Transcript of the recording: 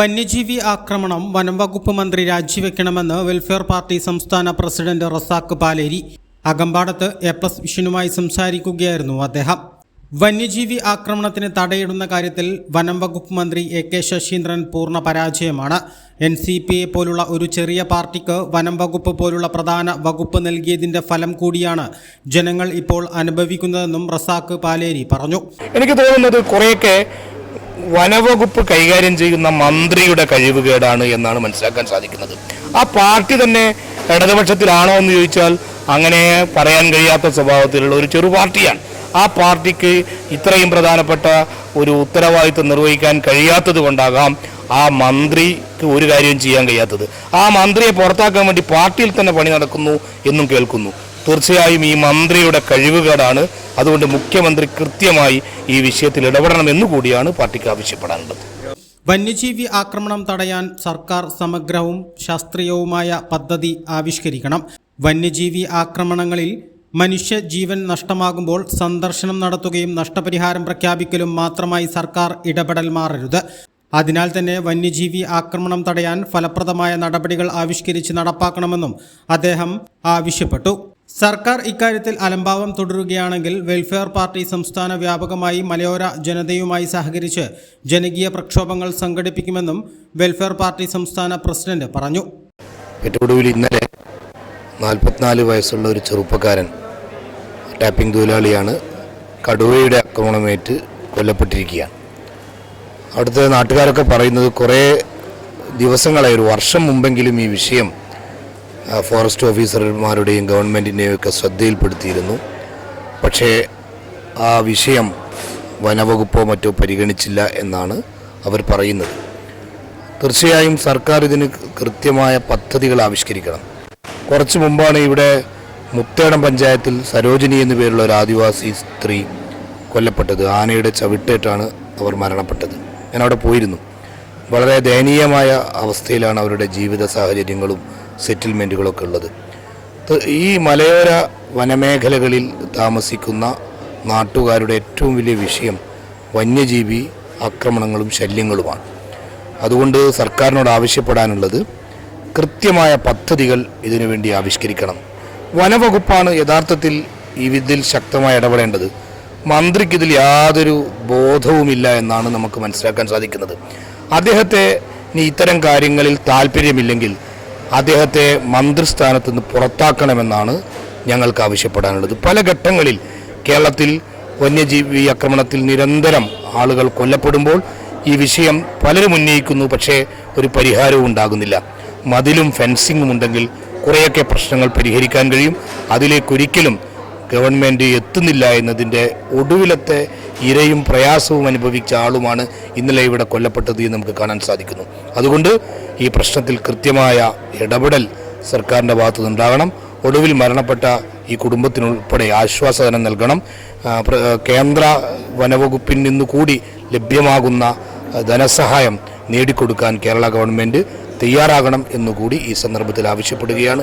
വന്യജീവി ആക്രമണം വനംവകുപ്പ് മന്ത്രി രാജിവെക്കണമെന്ന് വെൽഫെയർ പാർട്ടി സംസ്ഥാന പ്രസിഡന്റ് റസാഖ് പാലേരി. അകമ്പാടത്ത് എ പ്ലസ് വിഷനുമായി സംസാരിക്കുകയായിരുന്നു അദ്ദേഹം. വന്യജീവി ആക്രമണത്തിന് തടയിടുന്ന കാര്യത്തിൽ വനം വകുപ്പ് മന്ത്രി എ കെ ശശീന്ദ്രൻ പൂർണ പരാജയമാണ്. എൻ സി പി എ പോലുള്ള ഒരു ചെറിയ പാർട്ടിക്ക് വനം വകുപ്പ് പോലുള്ള പ്രധാന വകുപ്പ് നൽകിയതിന്റെ ഫലം കൂടിയാണ് ജനങ്ങൾ ഇപ്പോൾ അനുഭവിക്കുന്നതെന്നും റസാഖ് പാലേരി പറഞ്ഞു. എനിക്ക് തോന്നുന്നത് കുറേയൊക്കെ വനവകുപ്പ് കൈകാര്യം ചെയ്യുന്ന മന്ത്രിയുടെ കഴിവുകേടാണ് എന്നാണ് മനസ്സിലാക്കാൻ സാധിക്കുന്നത്. ആ പാർട്ടി തന്നെ ഇടതുപക്ഷത്തിലാണോ എന്ന് ചോദിച്ചാൽ അങ്ങനെ പറയാൻ കഴിയാത്ത സ്വഭാവത്തിലുള്ള ഒരു ചെറു പാർട്ടിയാണ്. ആ പാർട്ടിക്ക് ഇത്രയും പ്രധാനപ്പെട്ട ഒരു ഉത്തരവാദിത്വം നിർവഹിക്കാൻ കഴിയാത്തത് കൊണ്ടാകാം ആ മന്ത്രിക്ക് ഒരു കാര്യവും ചെയ്യാൻ കഴിയാത്തത്. ആ മന്ത്രിയെ പുറത്താക്കാൻ വേണ്ടി പാർട്ടിയിൽ തന്നെ പണി നടക്കുന്നു എന്നും കേൾക്കുന്നു. തീർച്ചയായും ഈ മന്ത്രിയുടെ കഴിവുകേടാണ്. അതുകൊണ്ട് മുഖ്യമന്ത്രി കൃത്യമായി ഈ വിഷയത്തിൽ ഇടപെടണമെന്നു കൂടിയാണ് പാർട്ടിക്ക് ആവശ്യപ്പെടാനുള്ളത്. വന്യജീവി ആക്രമണം തടയാൻ സർക്കാർ സമഗ്രവും ശാസ്ത്രീയവുമായ പദ്ധതി ആവിഷ്കരിക്കണം. വന്യജീവി ആക്രമണങ്ങളിൽ മനുഷ്യ ജീവൻ നഷ്ടമാകുമ്പോൾ സന്ദർശനം നടത്തുകയും നഷ്ടപരിഹാരം പ്രഖ്യാപിക്കലും മാത്രമായി സർക്കാർ ഇടപെടൽ മാറരുത്. അതിനാൽ തന്നെ വന്യജീവി ആക്രമണം തടയാൻ ഫലപ്രദമായ നടപടികൾ ആവിഷ്കരിച്ച് നടപ്പാക്കണമെന്നും അദ്ദേഹം ആവശ്യപ്പെട്ടു. സർക്കാർ ഇക്കാര്യത്തിൽ അലംഭാവം തുടരുകയാണെങ്കിൽ വെൽഫെയർ പാർട്ടി സംസ്ഥാന വ്യാപകമായി മലയോര ജനതയുമായി സഹകരിച്ച് ജനകീയ പ്രക്ഷോഭങ്ങൾ സംഘടിപ്പിക്കുമെന്നും വെൽഫെയർ പാർട്ടി സംസ്ഥാന പ്രസിഡന്റ് പറഞ്ഞു. ഏറ്റവും ഇന്നലെ നാൽപ്പത്തിനാല് വയസ്സുള്ള ഒരു ചെറുപ്പക്കാരൻ ടാപ്പിംഗ് തൊഴിലാളിയാണ് കടുവയുടെ ആക്രമണമേറ്റ് കൊല്ലപ്പെട്ടിരിക്കുകയാണ്. അവിടുത്തെ നാട്ടുകാരൊക്കെ പറയുന്നത് കുറേ ദിവസങ്ങളായി ഒരു വർഷം മുമ്പെങ്കിലും ഈ വിഷയം ഫോറസ്റ്റ് ഓഫീസർമാരുടെയും ഗവൺമെന്റിന്റെയും ഒക്കെ ശ്രദ്ധയിൽപ്പെടുത്തിയിരുന്നു. പക്ഷേ ആ വിഷയം വനവകുപ്പോ മറ്റോ പരിഗണിച്ചില്ല എന്നാണ് അവർ പറയുന്നത്. തീർച്ചയായും സർക്കാർ ഇതിന് കൃത്യമായ പദ്ധതികൾ ആവിഷ്കരിക്കണം. കുറച്ച് മുമ്പാണ് ഇവിടെ മുത്തേടം പഞ്ചായത്തിൽ സരോജിനി എന്നു പേരുള്ള ഒരു ആദിവാസി സ്ത്രീ കൊല്ലപ്പെട്ടത്. ആനയുടെ ചവിട്ടേറ്റാണ് അവർ മരണപ്പെട്ടത്. ഞാൻ അവിടെ പോയിരുന്നു. വളരെ ദയനീയമായ അവസ്ഥയിലാണ് അവരുടെ ജീവിത സാഹചര്യങ്ങളും സെറ്റിൽമെന്റുകളൊക്കെ ഉള്ളത്. ഈ മലയോര വനമേഖലകളിൽ താമസിക്കുന്ന നാട്ടുകാരുടെ ഏറ്റവും വലിയ വിഷയം വന്യജീവി ആക്രമണങ്ങളും ശല്യങ്ങളുമാണ്. അതുകൊണ്ട് സർക്കാരിനോട് ആവശ്യപ്പെടാനുള്ളത് കൃത്യമായ പദ്ധതികൾ ഇതിനുവേണ്ടി ആവിഷ്കരിക്കണം. വനവകുപ്പാണ് യഥാർത്ഥത്തിൽ ഈ ഇതിൽ ശക്തമായി ഇടപെടേണ്ടത്. മന്ത്രിക്ക് ഇതിൽ യാതൊരു ബോധവുമില്ല എന്നാണ് നമുക്ക് മനസ്സിലാക്കാൻ സാധിക്കുന്നത്. അദ്ദേഹത്തെ ഇനി ഇത്തരം കാര്യങ്ങളിൽ താല്പര്യമില്ലെങ്കിൽ അദ്ദേഹത്തെ മന്ത്രിസ്ഥാനത്ത് നിന്ന് പുറത്താക്കണമെന്നാണ് ഞങ്ങൾക്ക് ആവശ്യപ്പെടാനുള്ളത്. പല ഘട്ടങ്ങളിൽ കേരളത്തിൽ വന്യജീവി ആക്രമണത്തിൽ നിരന്തരം ആളുകൾ കൊല്ലപ്പെടുമ്പോൾ ഈ വിഷയം പലരും ഉന്നയിക്കുന്നു പക്ഷേ ഒരു പരിഹാരവും ഉണ്ടാകുന്നില്ല. മതിലും ഫെൻസിങ്ങും ഉണ്ടെങ്കിൽ കുറേയൊക്കെ പ്രശ്നങ്ങൾ പരിഹരിക്കാൻ കഴിയും. അതിലേക്കൊരിക്കലും ഗവൺമെന്റ് എത്തുന്നില്ല എന്നതിന്റെ ഒടുവിലത്തെ ഇരയും പ്രയാസവും അനുഭവിച്ച ആളുമാണ് ഇന്നലെ ഇവിടെ കൊല്ലപ്പെട്ടത് എന്ന് നമുക്ക് കാണാൻ സാധിക്കുന്നു. അതുകൊണ്ട് ഈ പ്രശ്നത്തിൽ കൃത്യമായ ഇടപെടൽ സർക്കാരിന്റെ ഭാഗത്തുനിന്നുണ്ടാകണം. ഒടുവിൽ മരണപ്പെട്ട ഈ കുടുംബത്തിനുൾപ്പെടെ ആശ്വാസധനം നൽകണം. കേന്ദ്ര വനവകുപ്പിൽ നിന്ന് കൂടി ലഭ്യമാകുന്ന ധനസഹായം നേടിക്കൊടുക്കാൻ കേരള ഗവൺമെന്റ് തയ്യാറാകണം എന്നുകൂടി ഈ സന്ദർഭത്തിൽ ആവശ്യപ്പെടുകയാണ്.